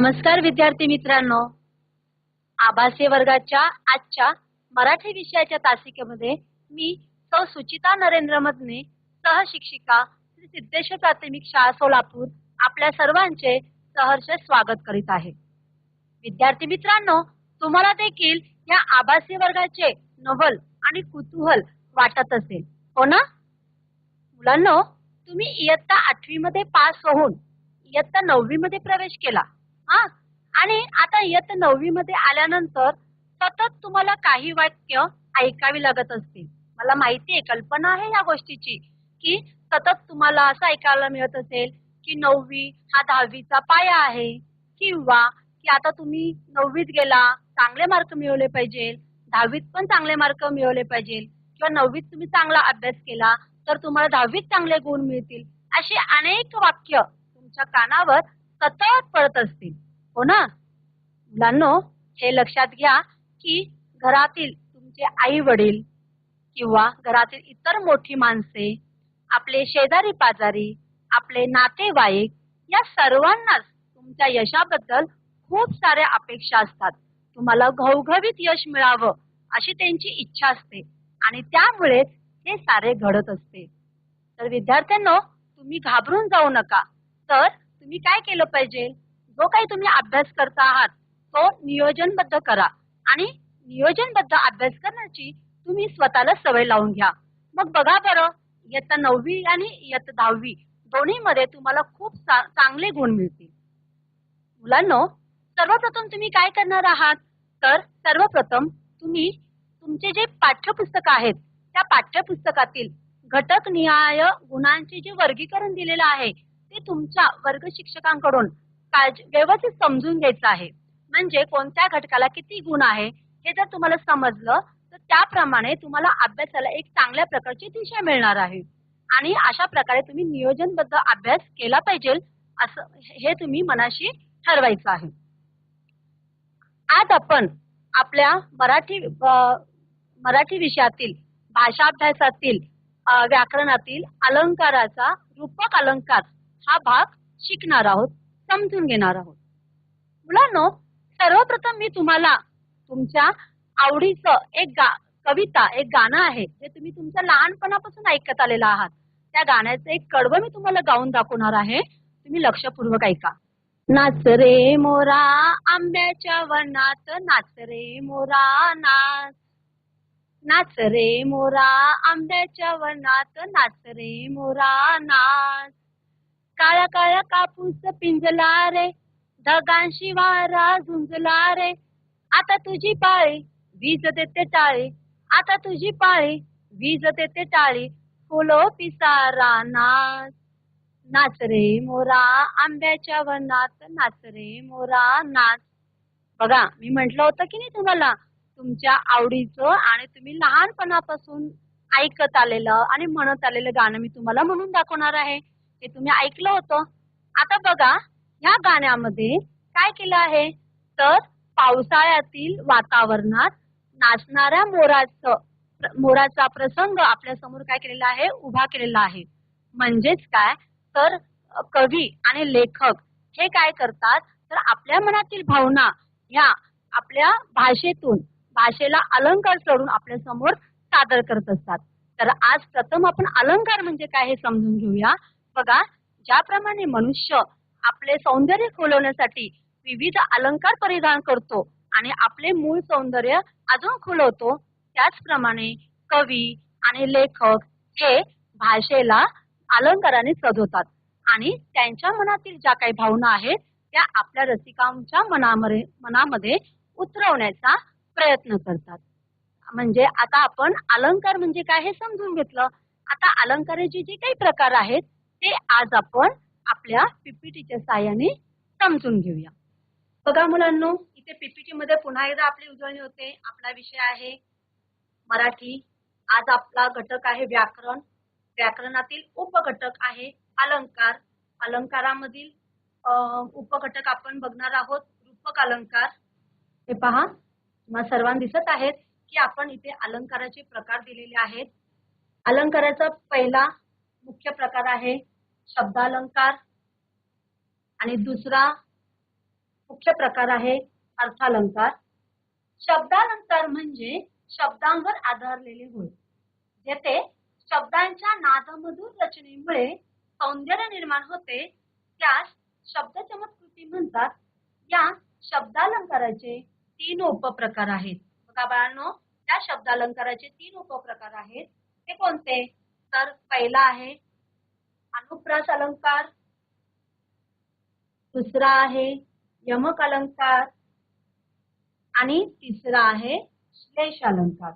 नमस्कार विद्यार्थी मित्रांनो. आभासी वर्गाच्या आजच्या मराठी विषयाच्या तासिकेमध्ये मी सौ सुचिता नरेंद्र मदने सहशिक्षिका श्री सिद्धेश्वर प्राथमिक शाळा सोलापूर आपल्या सर्वांचे सहर्ष स्वागत करीत आहे. विद्यार्थी मित्रांनो तुम्हाला देखील या आभासी वर्गाचे नवल आणि कुतूहल वाटत असेल. हो ना? मुलांनो तुम्ही इयत्ता आठवी मध्ये पास होऊन इयत्ता नववी मध्ये प्रवेश केला. आणि आता इयत्ता नववी मध्ये आल्यानंतर सतत तुम्हाला काही वाक्य ऐकावी लागत असतील. मला माहिती आहे कल्पना आहे या गोष्टीची की सतत तुम्हाला असं ऐकायला मिळत असेल की नववी हा दहावीचा पाया आहे किंवा की आता तुम्ही नववीत गेला चांगले मार्क मिळवले पाहिजे दहावीत पण चांगले मार्क मिळवले पाहिजे किंवा नववीत तुम्ही चांगला अभ्यास केला तर तुम्हाला दहावीत चांगले गुण मिळतील अशी अनेक वाक्य तुमच्या कानावर सतत पळत असतील. हो ना? मुलांनो हे लक्षात घ्या की घरातील तुमचे आई वडील किंवा घरातील इतर मोठी माणसे आपले शेजारी पाजारी आपले नातेवाईक या सर्वांनाच तुमच्या यशाबद्दल खूप साऱ्या अपेक्षा असतात. तुम्हाला घवघवीत यश मिळावं अशी त्यांची इच्छा असते आणि त्यामुळेच हे सारे घडत असते. तर विद्यार्थ्यांनो तुम्ही घाबरून जाऊ नका. तर तुम्ही काय केलं पाहिजे? जो काही तुम्ही अभ्यास करता आहात तो नियोजनबद्ध करा. आणि नियोजनबद्ध अभ्यास करण्याची तुम्ही स्वतःला सवय लावून घ्या. मग बघा बरं इयत्ता नववी आणि इयत्ता दहावी दोन्ही मध्ये तुम्हाला खूप चांगले गुण मिळतील. मुलांनो सर्वप्रथम तुम्ही काय करणार आहात? तर सर्वप्रथम तुम्ही तुमचे जे पाठ्यपुस्तक आहेत त्या पाठ्यपुस्तकातील घटक निहाय गुणांचे जे वर्गीकरण दिलेलं आहे ते तुमच्या वर्ग शिक्षकांकडून काळजी व्यवस्थित समजून घ्यायचं आहे. म्हणजे कोणत्या घटकाला किती गुण आहे हे जर तुम्हाला समजलं तर त्याप्रमाणे तुम्हाला अभ्यासाला एक चांगल्या प्रकारची दिशा मिळणार आहे. आणि अशा प्रकारे तुम्ही नियोजनबद्ध अभ्यास केला पाहिजे असं हे तुम्ही मनाशी ठरवायचं आहे. आज आपण आपल्या मराठी मराठी विषयातील भाषा अभ्यासातील व्याकरणातील अलंकाराचा रूपक अलंकार हा भाग शिकणार आहोत समजून घेणार आहोत. मुलांनो सर्वप्रथम मी तुम्हाला तुमच्या आवडीचं एक गा कविता एक गाणं आहे जे तुम्ही तुमच्या लहानपणापासून ऐकत आलेलं आहात. त्या गाण्याचं एक कडवं मी तुम्हाला गाऊन दाखवणार आहे. तुम्ही लक्षपूर्वक ऐका. नाच रे मोरा आंब्याच्या वनात नाच रे मोरा नाच. नाच रे मोरा आंब्याच्या वनात नाच रे मोरा नाच. काळा काळा कापूस पिंजला रे ढगांशी वारा झुंजला रे आता तुझी पाळी वीज देते टाळी आता तुझी पाळी वीज देते टाळी. फुलो पिसारा नाच नाच रे मोरा आंब्याच्या वनात नाच रे मोरा नाच. बघा मी म्हंटल होतं की नाही तुम्हाला तुमच्या आवडीचं आणि तुम्ही लहानपणापासून ऐकत आलेलं आणि म्हणत आलेलं गाणं मी तुम्हाला म्हणून दाखवणार आहे. हे तुम्ही ऐकलं होतं. आता बघा या गाण्यामध्ये काय केलं आहे? तर पावसाळ्यातील वातावरणात नाचणाऱ्या मोराच मोराचा प्रसंग आपल्यासमोर काय केलेला आहे? उभा केलेला आहे. म्हणजेच काय? तर कवी आणि लेखक हे काय करतात? तर आपल्या मनातील भावना ह्या आपल्या भाषेतून भाषेला अलंकार चढून आपल्यासमोर सादर करत असतात. तर आज प्रथम आपण अलंकार म्हणजे काय हे समजून घेऊया. बघा ज्याप्रमाणे मनुष्य आपले सौंदर्य खुलवण्यासाठी विविध अलंकार परिधान करतो आणि आपले मूळ सौंदर्य अजून खुलवतो त्याचप्रमाणे कवी आणि लेखक हे भाषेला अलंकाराने सजवतात आणि त्यांच्या मनातील ज्या काही भावना आहेत त्या आपल्या रसिकांच्या मनामध्ये मनामध्ये उतरवण्याचा प्रयत्न करतात. म्हणजे आता आपण अलंकार म्हणजे काय हे समजून घेतलं. आता अलंकाराचे जे काही प्रकार आहेत ते आज आपण आपल्या पीपीटीच्या साहाय्याने समजून घेऊया. बघा मुलांनो इथे पीपीटी मध्ये पुन्हा एकदा आपली उजळणी होते. आपला विषय आहे मराठी. आज आपला घटक आहे व्याकरण. व्याकरणातील उपघटक आहे अलंकार. अलंकारामधील अं, उपघटक आपण बघणार आहोत रूपक अलंकार. हे पहा तुम्हाला सर्वांना दिसत आहेत की आपण इथे अलंकाराचे प्रकार दिलेले आहेत. अलंकाराचा पहिला मुख्य प्रकार आहे शब्दालंकार. आणि दुसरा मुख्य प्रकार आहे अर्थालंकार. शब्दालंकार म्हणजे शब्दांवर आधारलेले होय जेथे शब्दांच्या नादमधुर रचनेमुळे सौंदर्य निर्माण होते. त्यास शब्द चमत्कृती म्हणतात. या शब्दालंकाराचे तीन उपप्रकार आहेत. बघा बाळांनो त्या शब्दालंकाराचे तीन उपप्रकार आहेत. ते कोणते? तर पहिला आहे अनुप्रास अलंकार दुसरा आहे यमक अलंकार आणि तिसरा आहे श्लेष अलंकार.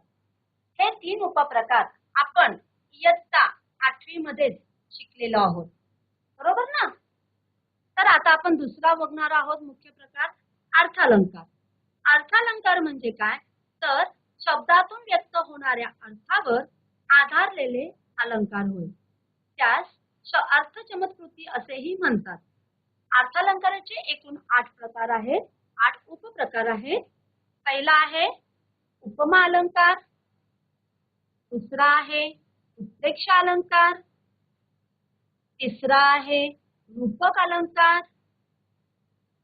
हे तीन उपप्रकार आपण इयत्ता आठवी मध्येच शिकलेलो आहोत. बरोबर ना? तर आता आपण दुसरा बघणार आहोत मुख्य प्रकार अर्थालंकार. अर्थालंकार म्हणजे काय? तर शब्दातून व्यक्त होणाऱ्या अर्थावर आधारलेले अलंकार होय. त्यास अर्थ चमत्कृती असेही म्हणतात. अर्थालंकाराचे एकूण आठ प्रकार आहेत. आठ उपप्रकार आहेत. पहिला आहे उपमा अलंकार. दुसरा आहे उत्प्रेक्ष अलंकार. तिसरा आहे रूपक अलंकार.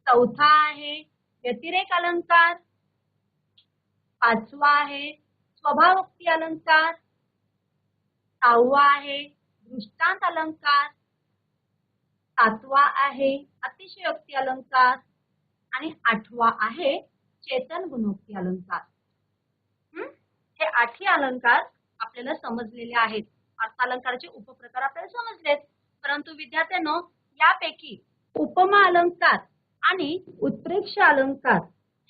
चौथा आहे व्यतिरेक अलंकार. पाचवा आहे स्वभावोक्ती अलंकार. सहावा आहे दृष्टांत अलंकार सातवा आहे अतिशयोक्ती अलंकार आणि आठवा आहे चेतन गुणोक्ती अलंकार. हे आठही अलंकार आपल्याला समजलेले आहेत. अर्थालंकाराचे उपप्रकार आपल्याला समजलेत परंतु विद्यार्थ्यांनो यापैकी उपमा अलंकार आणि उत्प्रेक्ष अलंकार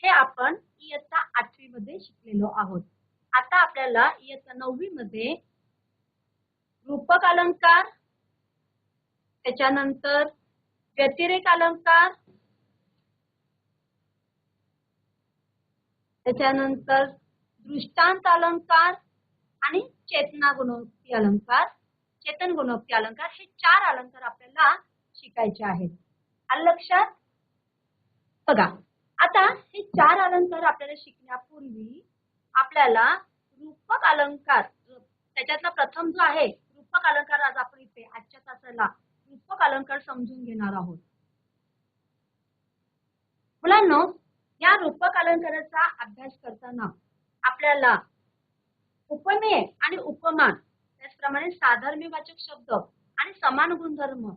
हे आपण इयत्ता आठवी मध्ये शिकलेलो आहोत. आता आपल्याला इयत्ता नववी मध्ये रूपक अलंकार त्याच्यानंतर व्यतिरेक अलंकार त्याच्यानंतर दृष्टांत अलंकार आणि चेतना गुणोक्ती अलंकार. चेतन गुणोक्ती अलंकार हे चार अलंकार आपल्याला शिकायचे आहेत. आलं लक्षात बघा आता हे चार अलंकार आपल्याला शिकण्यापूर्वी आपल्याला रूपक अलंकार त्याच्यातला प्रथम जो आहे रूपक अलंकार आज आपण इथे आजच्या तासाला रूपक अलंकार समजून घेणार आहोत. मुलांना या रूपक अलंकाराचा अभ्यास करताना आपल्याला उपमेय आणि उपमान त्याचप्रमाणे साधर्म्यवाचक शब्द आणि समान गुणधर्म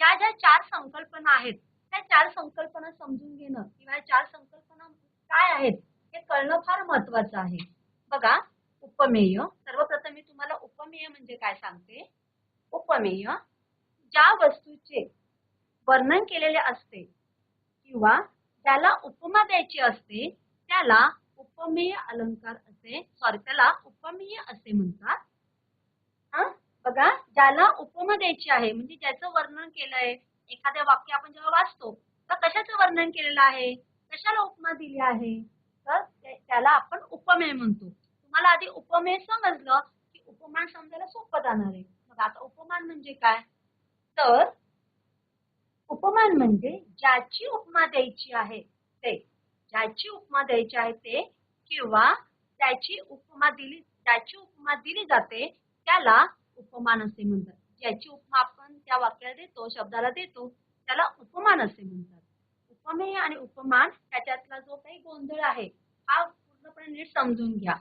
या ज्या चार संकल्पना आहेत त्या चार संकल्पना समजून घेणं किंवा चार संकल्पना काय आहेत हे कळणं फार महत्वाचं आहे. बघा उपमेय. सर्वप्रथम मी तुम्हाला उपमेय म्हणजे काय सांगते? उपमेय. ज्या वस्तूचे वर्णन केलेले असते किंवा त्याला उपमा द्यायची असते त्याला उपमेय अलंकार असे सॉरी त्याला उपमेय असे म्हणतात. हा? बघा ज्याला उपमा द्यायची आहे म्हणजे ज्याचं वर्णन केलंय एखाद्या वाक्य आपण जेव्हा वाचतो तर कशाचं वर्णन केलेलं आहे? कशाला उपमा दिली आहे? तर त्याला आपण उपमेय म्हणतो. तुम्हाला आधी उपमेय समजलं की उपमान समजायला सोपं जाणार आहे. मग आता उपमान म्हणजे काय? तर उपमान म्हणजे ज्याची उपमा द्यायची आहे ते. ज्याची उपमा द्यायची आहे ते किंवा त्याची उपमा दिली ज्याची उपमा दिली जाते त्याला उपमान असे म्हणतात. ज्याची उपमा आपण त्या वाक्याला देतो शब्दाला देतो त्याला उपमान असे म्हणतात. उपमेय आणि उपमान त्याच्यातला जो काही गोंधळ आहे हा पूर्णपणे नीट समजून घ्या.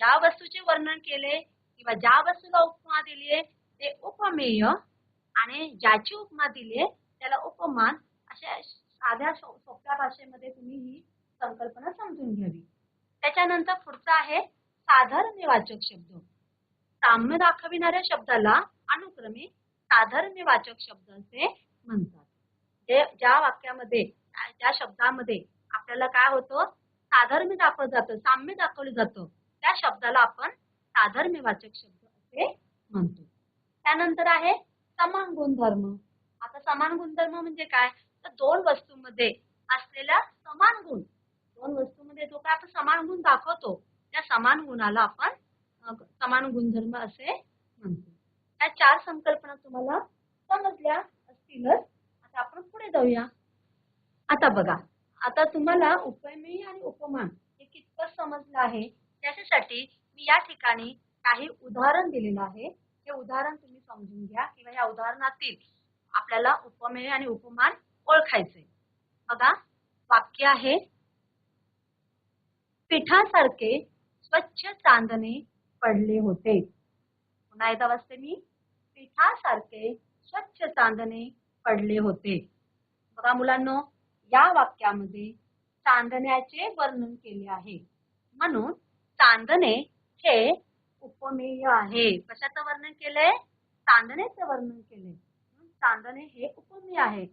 ज्या वस्तूचे वर्णन केले किंवा ज्या वस्तूला उपमा दिली ते उपमेय आणि ज्याची उपमा दिली त्याला उपमान अशा साध्या सोप्या भाषेमध्ये तुम्ही ही संकल्पना समजून घ्यावी. त्याच्यानंतर पुढचा आहे साधर्म्यवाचक शब्द. साम्य दाखविणाऱ्या शब्दाला अनुक्रमे साधर्म्यवाचक शब्द असे म्हणतात. जे ज्या वाक्यामध्ये ज्या शब्दामध्ये आपल्याला काय होतं? साधर्म्य दाखवलं जातं साम्य दाखवलं जातं. त्या शब्दाला आपण साधर्म्यवाचक शब्द असे म्हणतो. त्यानंतर आहे समान गुणधर्म. आता समान गुणधर्म म्हणजे काय? तर दोन वस्तूंमध्ये असलेला समान गुण. दोन वस्तूंमध्ये जो काय आपण समान गुण दाखवतो त्या समान गुणाला आपण समान गुणधर्म असे म्हणतो. त्या चार संकल्पना तुम्हाला समजल्या असतीलच. आता आपण पुढे जाऊया. आता बघा. आता तुम्हाला उपमेय आणि उपमान हे कितपत समजलं आहे? त्याच्यासाठी मी या ठिकाणी काही उदाहरण दिलेलं आहे. हे उदाहरण तुम्ही समजून घ्या किंवा या उदाहरणातील आपल्याला उपमेय आणि उपमान ओळखायचे. बघा वाक्य आहे पिठासारखे स्वच्छ चांदणे पडले होते. पुन्हा एकदा वाचते मी पिठासारखे स्वच्छ चांदणे पडले होते. बघा मुलांनो या वाक्यामध्ये चांदण्याचे वर्णन केले आहे. म्हणून चांदणे हे उपमेय आहे. कशाचं वर्णन केलंय? चांदण्याचं वर्णन केलंय. म्हणून चांदणे हे उपमेय आहे.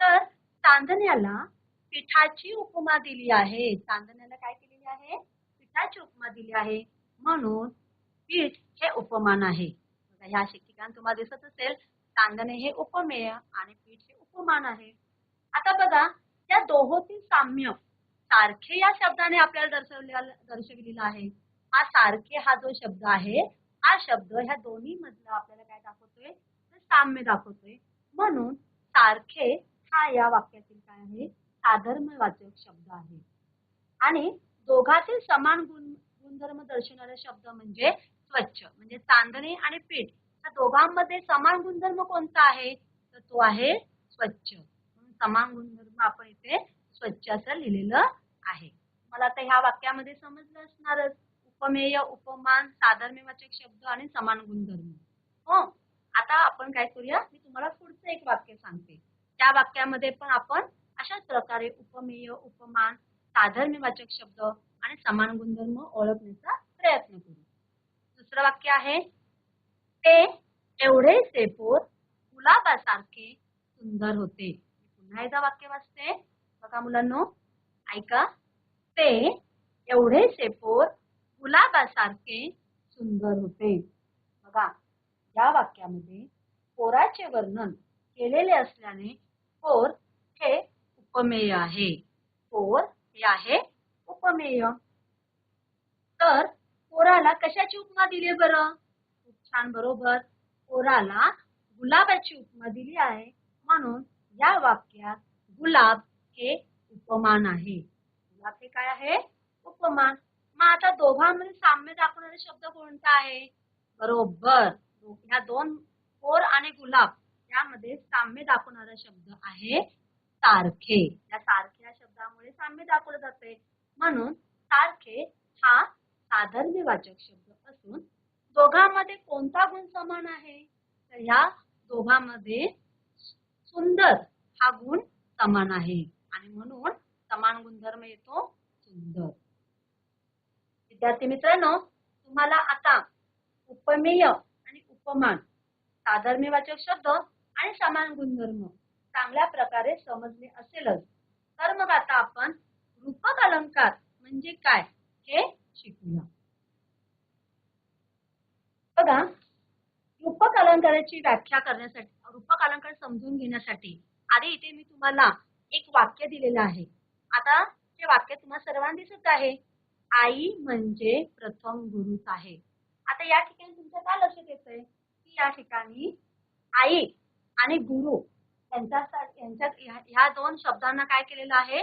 तर चांदण्याला पिठाची उपमा दिली आहे. चांदण्याला काय केलेली आहे? पिठाची उपमा दिली आहे. म्हणून पीठ हे उपमान आहे. ह्या शिक्षिकांना तुम्हाला दिसत असेल चांदणे हे उपमेय आणि पीठ हे उपमान आहे. आता बघा या दोहोतील साम्य सारखे या शब्दाने आपल्याला दर्शवलेला दर्शविलेला आहे. हा सारखे हा जो शब्द आहे हा शब्द ह्या दोन्ही मधला आपल्याला काय दाखवतोय? तर साम्य दाखवतोय. म्हणून सारखे हा या वाक्यातील काय आहे? साधर्मवाचक शब्द आहे. आणि दोघातील समान गुण गुणधर्म दर्शवणारा शब्द म्हणजे स्वच्छ म्हणजे चांदणे आणि पीठ. या दोघांमध्ये समान गुणधर्म कोणता आहे? तर तो आहे स्वच्छ. म्हणून समान गुणधर्म आपण इथे स्वच्छ असं लिहिलेलं आहे. मला आता ह्या वाक्यामध्ये समजलं असणारच. उपमेय उपमान साधर्म्यवाचक शब्द आणि समान गुणधर्म. हो? आता आपण काय करूया? मी तुम्हाला पुढचं एक वाक्य सांगते. त्या वाक्यामध्ये पण आपण अशाच प्रकारे उपमेय उपमान साधर्म्यवाचक शब्द आणि समान गुणधर्म ओळखण्याचा प्रयत्न करू. दुसरं वाक्य आहे. ते एवढे सेपोर गुलाबासारखे सुंदर होते. पुन्हा एकदा वाक्य वाचते. बघा मुलांनो ऐका. ते एवढे पोर गुलाबासारखे सुंदर होते. बघा या वाक्यामध्ये पोराचे वर्णन केलेले असल्याने पोर हे उपमेय आहे. पोर हे आहे उपमेय. तर पोराला कशाची उपमा दिली बरं? खूप छान बरोबर. पोराला गुलाबाची उपमा दिली आहे. म्हणून या वाक्यात गुलाब हे उपमान आहे. गुलाब हे काय आहे? उपमान. मग आता दोघांमध्ये साम्य दाखवणारा शब्द कोणता आहे? बरोबर. ह्या दोन पोर आणि गुलाब यामध्ये साम्य दाखवणारा शब्द आहे सारखे. या सारखे या शब्दामुळे साम्य दाखवलं जाते म्हणून सारखे हा साधर्म्यवाचक शब्द असून दोघांमध्ये कोणता गुण समान आहे? तर ह्या दोघांमध्ये सुंदर हा गुण समान आहे. आणि म्हणून समान गुणधर्म येतो सुंदर. विद्यार्थी मित्रांनो तुम्हाला आता उपमेय आणि उपमान साधर्म्यवाचक शब्द आणि समान गुणधर्म चांगल्या प्रकारे समजले असेलच. तर मग आता आपण रूपक अलंकार म्हणजे काय हे शिकूया. बघा रूपक अलंकाराची व्याख्या करण्यासाठी रूपक अलंकार समजून घेण्यासाठी आधी इथे मी तुम्हाला एक वाक्य दिलेलं आहे. आता ते वाक्य तुम्हाला सर्वांना दिसत आहे. आई म्हणजे प्रथम गुरुच आहे आता या ठिकाणी तुमच्या काय लक्षात येतंय की या ठिकाणी आई आणि गुरु यांच्या यांच्या ह्या- ह्या दोन शब्दांना काय केलेलं आहे?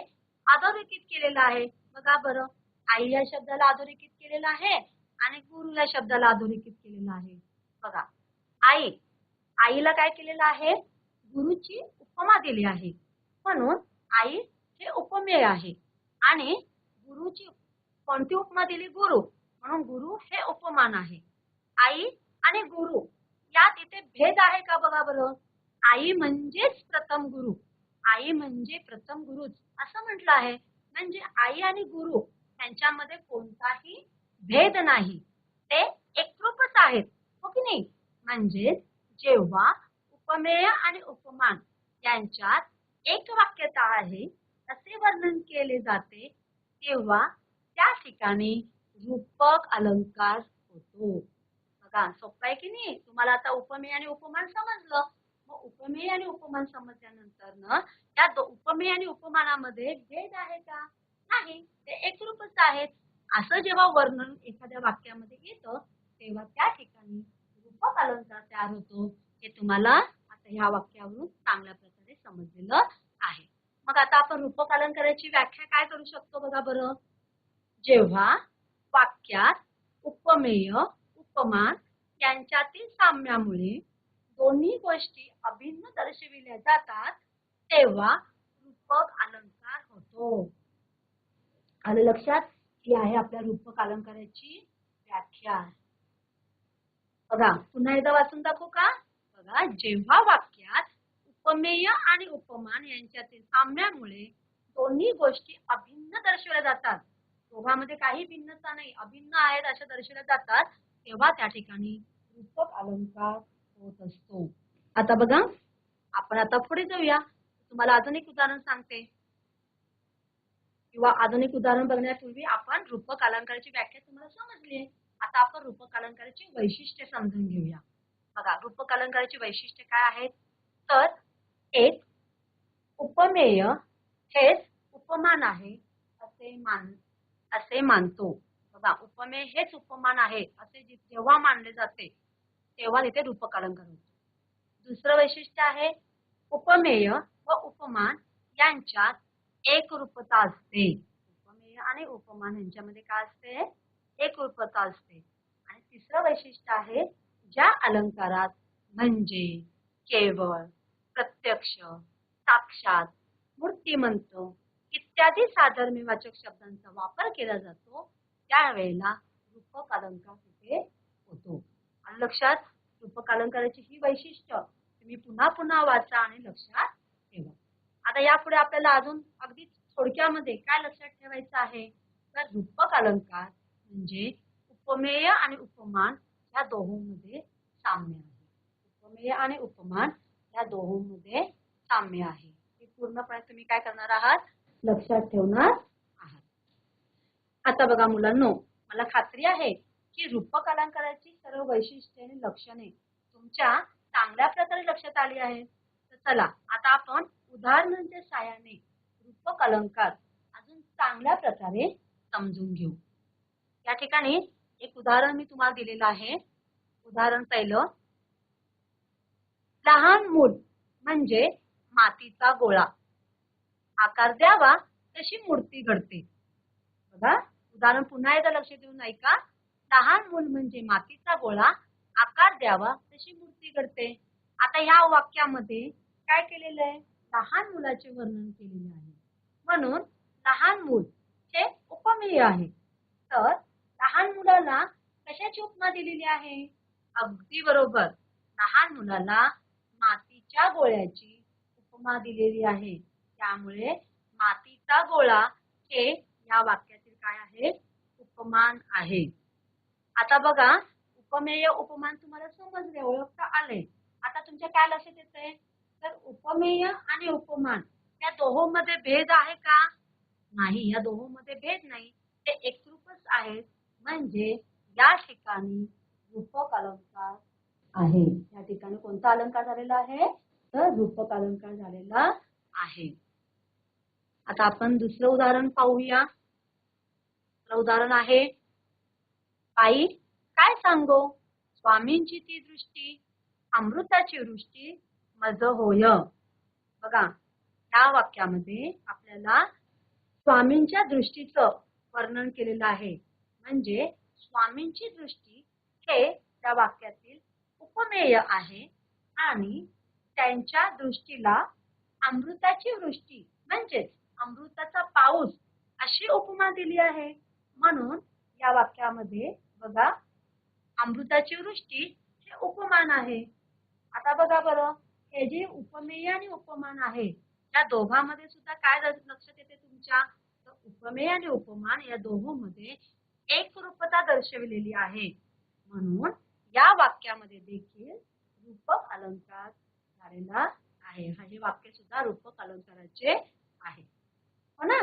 अधोरेखित केलेलं आहे. बघा बरं. आई या शब्दाला अधोरेखित केलेलं आहे आणि गुरु या शब्दाला अधोरेखित केलेलं आहे. बघा. आई. आईला काय केलेलं आहे? गुरुची उपमा दिली आहे. म्हणून आई हे उपमेय आहे. आणि गुरुची कोणती उपमा दिली? गुरु. म्हणून गुरु हे उपमान आहे. आई आणि गुरु यात इथे भेद आहे का बघा बरं? आई म्हणजेच प्रथम गुरु. आई म्हणजे प्रथम गुरुच. असं म्हटलं आहे. म्हणजे आई आणि गुरु यांच्यामध्ये कोणताही भेद नाही. ते एकरूपच आहेत. हो की नाही? म्हणजेच जेव्हा उपमेय आणि उपमान यांच्यात एक वाक्यता आहे असे वर्णन केले जाते? तेव्हा त्या ठिकाणी रूपक अलंकार होतो. बघा सोपं आहे की नाही? तुम्हाला आता उपमेय आणि उपमान समजलं. मग उपमेय आणि उपमान समजल्यानंतर न या उपमेय आणि उपमानामध्ये भेद आहे का? नाही. ते एकरूपच आहेत. असं जेव्हा वर्णन एखाद्या वाक्यामध्ये येतं तेव्हा त्या ठिकाणी रूपक अलंकार तयार होतो. हे तुम्हाला आता ह्या वाक्यावरून चांगल्या प्रकारे समजलेलं आहे. मग आता आपण रूपक व्याख्या काय करू शकतो बघा बरं. जेव्हा वाक्यात उपमेय उपमान यांच्यातील साम्यामुळे दोन्ही गोष्टी अभिन्न दर्शविल्या जातात तेव्हा रूपक अलंकार होतो. आलं लक्षात? ही आहे आपल्या रूपक अलंकाराची व्याख्या. बघा पुन्हा एकदा वाचून दाखवू का? बघा जेव्हा वाक्यात उपमेय आणि उपमान यांच्यातील साम्यामुळे दोन्ही गोष्टी अभिन्न दर्शवल्या जातात. दोघांमध्ये काही भिन्नता नाही अभिन्न आहेत अशा दर्शवल्या जातात तेव्हा त्या ठिकाणी रूपक अलंकार होत असतो. आता बघा आपण आता पुढे जाऊया. तुम्हाला अजून एक उदाहरण सांगते. किंवा अजून एक उदाहरण बघण्यापूर्वी आपण रूपक अलंकाराची व्याख्या तुम्हाला समजली आता आपण रूपक अलंकाराची वैशिष्ट्ये समजून घेऊया. बघा रूपक अलंकाराची वैशिष्ट्ये काय आहेत? तर एक उपमेय हेच उपमान आहे असे मान असे मानतो. बघा उपमेय हेच उपमान आहे असे जेव्हा मानले जाते तेव्हा तिथे रूपक अलंकार होतो दुसरं वैशिष्ट्य आहे उपमेय व उपमान यांच्यात एकरूपता असते. उपमेय आणि उपमान यांच्यामध्ये काय असते? एकरूपता असते. आणि तिसरं वैशिष्ट्य आहे ज्या अलंकारात म्हणजे केवळ प्रत्यक्ष साक्षात मूर्तिमंत इत्यादी साधर्म्यवाचक शब्दांचा वापर केला जातो. त्यावेळेला रूपक अलंकार तिथे होतो. आणि लक्षात रूपक अलंकाराची ही वैशिष्ट्य तुम्ही पुन्हा पुन्हा वाचा आणि लक्षात ठेवा. आता यापुढे आपल्याला अजून अगदी थोडक्यामध्ये काय लक्षात ठेवायचं आहे? तर रूपक अलंकार म्हणजे उपमेय आणि उपमान या दोहोंमध्ये साम्य आहे. उपमेय आणि उपमान या दोहोंमध्ये साम्य आहे. हे पूर्णपणे तुम्ही काय करणार आहात? लक्षात ठेवणार आहात. आता बघा मुलांनो मला खात्री आहे की रूपक अलंकाराची सर्व वैशिष्ट्ये आणि लक्षणे तुमच्या चांगल्या प्रकारे लक्षात आली आहेत. तर चला आता आपण उदाहरणांच्या साहाय्याने रूपक अलंकार अजून चांगल्या प्रकारे समजून घेऊ. या ठिकाणी एक उदाहरण मी तुम्हाला दिलेलं आहे. उदाहरण पहिलं लहान मूल म्हणजे मातीचा गोळा. आकार द्यावा तशी मूर्ती घडते. बघा उदाहरण पुन्हा एकदा लक्ष देऊन ऐका. लहान मूल म्हणजे मातीचा गोळा आकार द्यावा तशी मूर्ती घडते. आता ह्या वाक्यामध्ये काय केलेलं आहे? लहान मुलाचे वर्णन केलेले आहे. म्हणून लहान मूल हे उपमेय आहे. तर लहान मुलाला कशाची उपमा दिलेली आहे? अगदी बरोबर. लहान मुलाला मातीच्या गोळ्याची उपमा दिलेली आहे. त्यामुळे मातीचा गोळा हे या वाक्यातील काय आहे? उपमान आहे. आता बघा उपमेय उपमान तुम्हाला समजले ओळखता आले. आता तुमच्या काय लक्षात येते तर उपमेय आणि उपमान या दोहोमध्ये भेद आहे का? नाही या दोहोमध्ये भेद नाही. ते एकरूपच आहेत. म्हणजे या ठिकाणी रूपक अलंकार आहे. ठिकाणी कोणता अलंकार झालेला आहे? तर रूपक अलंकार झालेला आहे. आता आपण दुसरं उदाहरण पाहूया. दुसरं उदाहरण आहे आई काय सांगो? स्वामींची ती दृष्टी अमृताची वृष्टी मज होय. बघा या वाक्यामध्ये आपल्याला स्वामींच्या दृष्टीचं वर्णन केलेलं आहे. म्हणजे स्वामींची दृष्टी हे त्या वाक्यातील उपमेय आहे आणि त्यांच्या दृष्टीला अमृताची वृष्टी म्हणजेच अमृताचा पाऊस अशी उपमा दिली आहे. म्हणून या वाक्यामध्ये बघा अमृताची वृष्टी हे उपमान आहे. आता बघा बरं हे जे उपमेय आणि उपमान आहे या दोघांमध्ये सुद्धा काय ल- लक्षात येते तुमच्या? तर उपमेय आणि उपमान या दोहोंमध्ये एकरूपता दर्शविलेली आहे. म्हणून या वाक्यामध्ये देखील रूपक अलंकार झालेला आहे. हा हे वाक्य सुद्धा रूपक अलंकाराचे आहे. हो ना?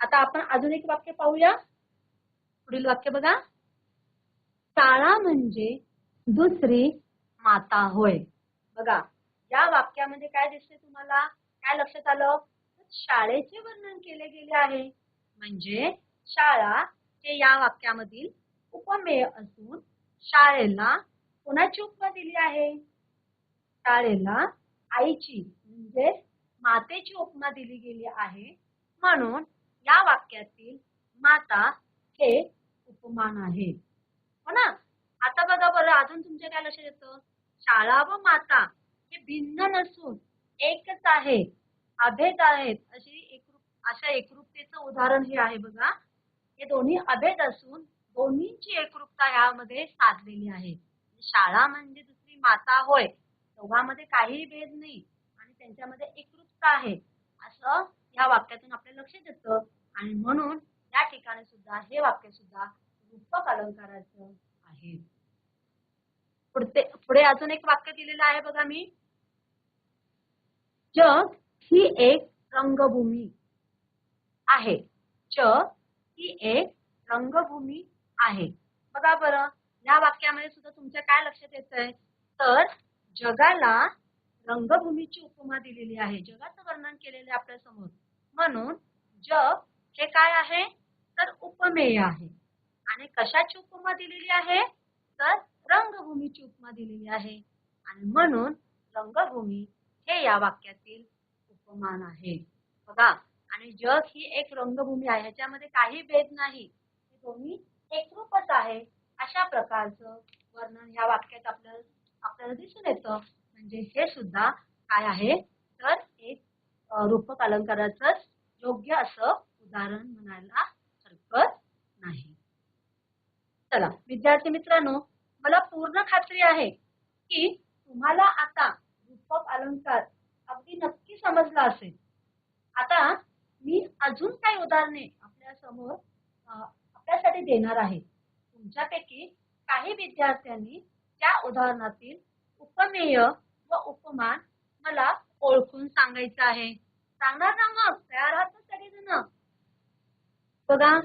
आता आपण अजून एक वाक्य पाहूया. पुढील वाक्य बघा. शाळा म्हणजे दुसरी माता होय. बघा या वाक्यामध्ये काय दिसते तुम्हाला? काय लक्षात आलं? शाळेचे वर्णन केले गेले आहे. म्हणजे शाळा हे या वाक्यामधील उपमेय असून शाळेला कोणाची उपमा दिली आहे? शाळेला आईची म्हणजे मातेची उपमा दिली गेली आहे. म्हणून या वाक्यातील माता हे उपमान आहे. हो ना? आता बघा बरं अजून तुमच्या काय लक्षात येतं? शाळा व माता हे भिन्न नसून एकच आहे. अभेद आहेत. अशी एक अशा एकरूपतेचं उदाहरण हे आहे बघा. हे दोन्ही अभेद असून दोन्हींची एकरूपता यामध्ये साधलेली आहे. म्हणजे शाळा म्हणजे दुसरी माता होय दोघांमध्ये काहीही भेद नाही आणि त्यांच्यामध्ये एकरूपता आहे. असं या वाक्यातून आपल्या लक्षात येतं आणि म्हणून या ठिकाणी सुद्धा हे वाक्य सुद्धा रूपक अलंकाराचं आहे. पुढते पुढे अजून एक वाक्य दिलेलं आहे बघा मी. जग ही एक रंगभूमी आहे. च ही एक रंगभूमी आहे. बघा बरं या वाक्यामध्ये सुद्धा तुमच्या काय लक्षात येतंय? तर जगाला रंगभूमीची उपमा दिलेली आहे. जगाचं वर्णन केलेलं आहे आपल्यासमोर. म्हणून जग हे काय आहे? तर उपमेय आहे. आणि कशाची उपमा दिलेली आहे? तर रंगभूमीची उपमा दिलेली आहे. आणि म्हणून रंगभूमी हे या वाक्यातील उपमान आहे. बघा आणि जग ही एक रंगभूमी आहे. ह्याच्यामध्ये काही भेद नाही. हे दोन्ही एकरूपच आहे. अशा प्रकारचं वर्णन ह्या वाक्यात आपल्याला आपल्याला दिसून येतं. म्हणजे हे सुद्धा काय आहे? तर एक रूपक अलंकाराचं योग्य असं उदाहरण म्हणायला हरकत नाही. चला विद्यार्थी मित्रांनो मला पूर्ण खात्री आहे की तुम्हाला आता रूपक अलंकार अगदी नक्की समजला असेल. आता मी अजून काही उदाहरणे आपल्यासमोर आपल्यासाठी देणार आहे. तुमच्यापैकी काही विद्यार्थ्यांनी त्या उदाहरणातील उपमेय व उपमान मला ओळखून सांगायचं आहे. सांगणार ना मग? तयार आहात ना सगळेजण? बघा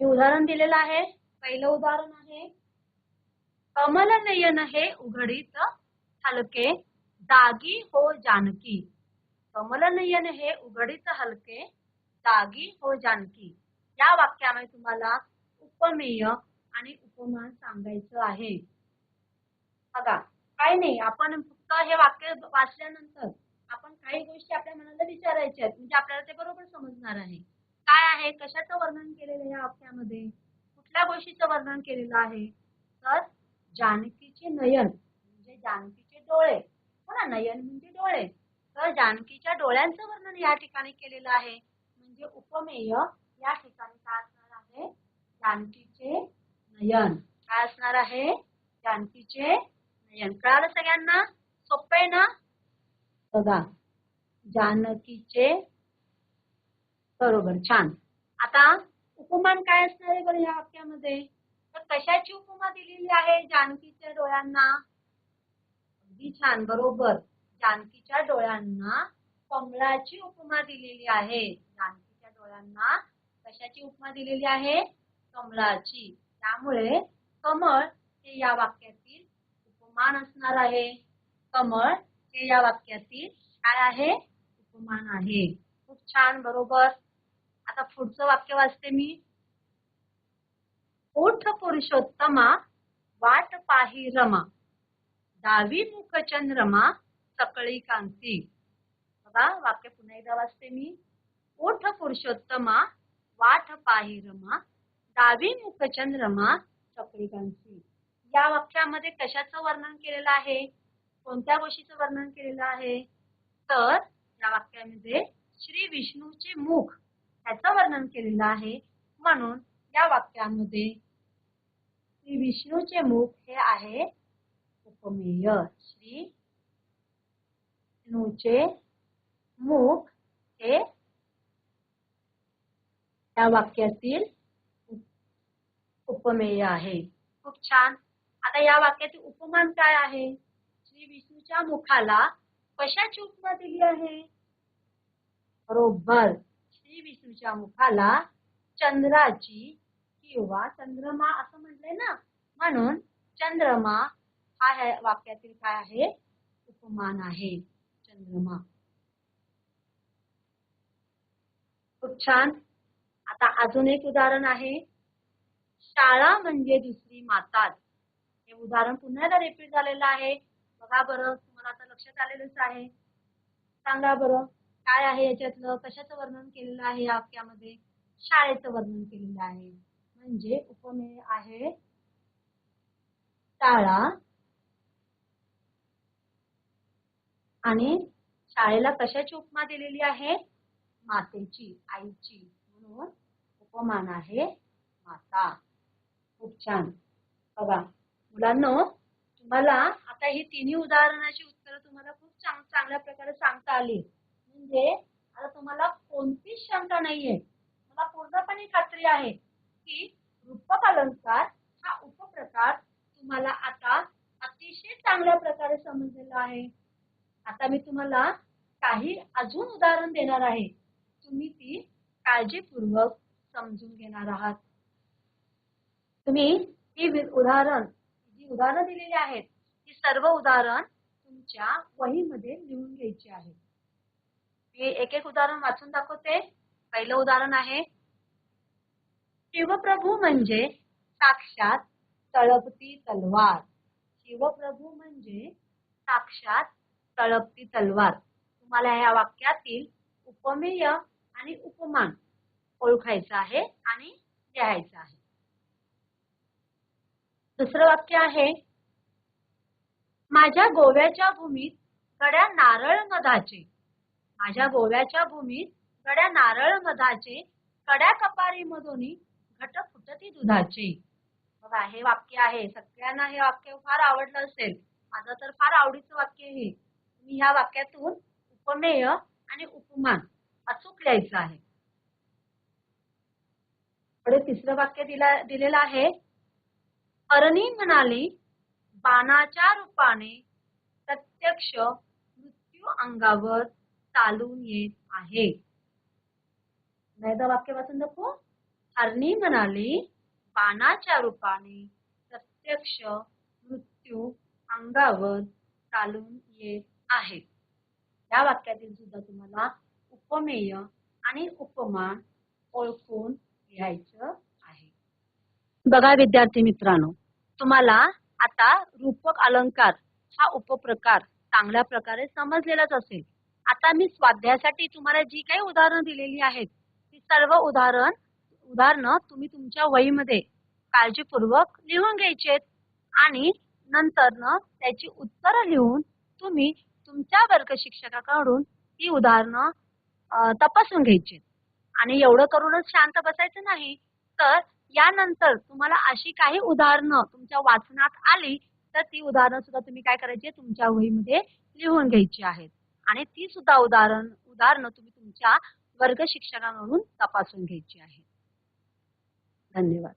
हे उदाहरण दिलेलं आहे. पहिलं उदाहरण आहे कमल नयन हे उघडीत हलके दागी हो जानकी. कमल नयन हे उघडीत हलके दागी हो जानकी. या वाक्यामध्ये तुम्हाला उपमेय आणि उपमान सांगायचं आहे. बघा काय नाही आपण फक्त हे वाक्य वाचल्यानंतर आपण काही गोष्टी आपल्या मनाला विचारायच्या आहेत म्हणजे आपल्याला ते बरोबर समजणार आहे. काय आहे कशाचं वर्णन केलेलं आहे या वाक्यामध्ये? कुठल्या गोष्टीचं वर्णन केलेलं आहे? तर जानकीचे नयन म्हणजे जानकीचे डोळे. हो ना नयन म्हणजे डोळे. तर जानकीच्या डोळ्यांचं वर्णन या ठिकाणी केलेलं आहे. म्हणजे उपमेय या ठिकाणी काय असणार आहे? जानकीचे नयन. काय असणार आहे? जानकीचे नयन. कळालं सगळ्यांना? सोपं ना? बघा. जानकीचे बरोबर छान. आता उपमान काय असणार आहे बरं या वाक्यामध्ये? तर कशाची उपमा दिलेली आहे जानकीच्या डोळ्यांना? अगदी छान बरोबर. जानकीच्या डोळ्यांना कमळाची उपमा दिलेली आहे. जानकीच्या डोळ्यांना कशाची उपमा दिलेली आहे? कमळाची. त्यामुळे कमळ हे या वाक्यातील उपमान असणार आहे. कमळ हे या वाक्यातील काय आहे? उपमान आहे. खूप छान बरोबर. आता पुढचं वाक्य वाचते मी. ओठ पुरुषोत्तमा वाट पाही रमा. डावी मुख चंद्रमा सकळी कांती. बघा वाक्य पुन्हा एकदा वाचते मी. ओठ पुरुषोत्तमा वाट पाही रमा दावी मुख चंद्रमा सकळी या वाक्यामध्ये कशाचं वर्णन केलेलं आहे? कोणत्या गोष्टीचं वर्णन केलेलं आहे? तर या वाक्यामध्ये श्री विष्णूचे मुख त्याचं वर्णन केलेलं आहे. म्हणून या वाक्यामध्ये श्री विष्णूचे मुख हे आहे उपमेय. श्री विष्णूचे मुख हे या वाक्यातील उपमेय आहे. खूप छान. आता या वाक्यातील उपमान काय आहे? श्री विष्णूच्या मुखाला कशाची उपमा दिली आहे? बरोबर. श्री विष्णूच्या मुखाला चंद्राची किंवा चंद्रमा असं म्हटलंय ना? म्हणून चंद्रमा हा वाक्यातील काय आहे? उपमान आहे. चंद्रमा. खूप छान. आता अजून एक उदाहरण आहे. शाळा म्हणजे दुसरी माताच हे उदाहरण पुन्हा एकदा रिपीट झालेलं आहे. बघा बरं तुम्हाला आता लक्षात आलेलंच आहे. सांगा बरं काय आहे याच्यातलं? कशाचं वर्णन केलेलं आहे या वाक्यामध्ये शाळेचं वर्णन केलेलं आहे. म्हणजे उपमेय आहे. शाळा आणि शाळेला कशाची उपमा दिलेली आहे? मातेची आईची. म्हणून उपमान आहे. माता खूप छान. बघा मुलांनो तुम्हाला आता ही तिन्ही उदाहरणाची उत्तरं तुम्हाला खूप चांग चांगल्या प्रकारे सांगता आली. म्हणजे आता तुम्हाला कोणतीच शंका नाहीये. मला पूर्णपणे खात्री आहे की रूपक अलंकार हा उपप्रकार तुम्हाला आता अतिशय चांगल्या प्रकारे समजलेला आहे. आता मी तुम्हाला काही अजून उदाहरण देणार आहे. तुम्ही ती काळजीपूर्वक समजून घेणार आहात. तुम्ही ही उदाहरण जी उदाहरणं दिलेली आहेत ती सर्व उदाहरण तुमच्या वहीमध्ये लिहून घ्यायची आहेत. मी एक एक उदाहरण वाचून दाखवते. पहिलं उदाहरण आहे शिवप्रभू म्हणजे साक्षात तळपती तलवार. शिवप्रभू म्हणजे साक्षात तळपती तलवार. तुम्हाला या वाक्यातील उपमेय आणि उपमान ओळखायचं आहे आणि लिहायचं आहे. दुसरं वाक्य आहे माझ्या गोव्याच्या भूमीत गड्या नारळ मधाचे माझ्या गोव्याच्या भूमीत गड्या नारळ मधाचे कड्या कपारी मधून घट फुटती दुधाचे. बघा हे वाक्य आहे. सगळ्यांना हे वाक्य फार आवडलं असेल. माझं तर फार आवडीचं वाक्य आहे हे तुम्ही ह्या वाक्यातून उपमेय आणि उपमान अचूक लिहायचं आहे. पुढे तिसरं वाक्य दिला दिलेलं आहे. अरणी म्हणाली बाणाच्या रूपाने प्रत्यक्ष मृत्यू अंगावर चालून येत आहे. वाक्य वाचून नको हरणी म्हणाली बाणाच्या रूपाने प्रत्यक्ष मृत्यू अंगावर चालून येत आहे. या वाक्यातील सुद्धा तुम्हाला उपमेय आणि उपमान ओळखून लिहायचं आहे. बघा विद्यार्थी मित्रांनो तुम्हाला आता रूपक अलंकार हा उपप्रकार चांगल्या प्रकारे समजलेलाच असेल. आता मी स्वाध्यायासाठी तुम्हाला जी काही उदाहरणं दिलेली आहेत ती सर्व उदाहरण उदाहरणं तुम्ही तुमच्या वहीमध्ये काळजीपूर्वक लिहून घ्यायचे आणि नंतर न त्याची उत्तरं लिहून तुम्ही तुमच्या वर्ग शिक्षकाकडून ही उदाहरणं तपासून घ्यायची. आणि एवढं करूनच शांत बसायचं नाही तर यानंतर तुम्हाला अशी काही उदाहरणं तुमच्या वाचनात आली तर ती उदाहरणं सुद्धा तुम्ही काय करायची? तुमच्या वहीमध्ये लिहून घ्यायची आहेत. आणि ती सुद्धा उदाहरण उदाहरणं तुम्ही तुमच्या वर्ग शिक्षकांकडून तपासून घ्यायची आहेत. धन्यवाद.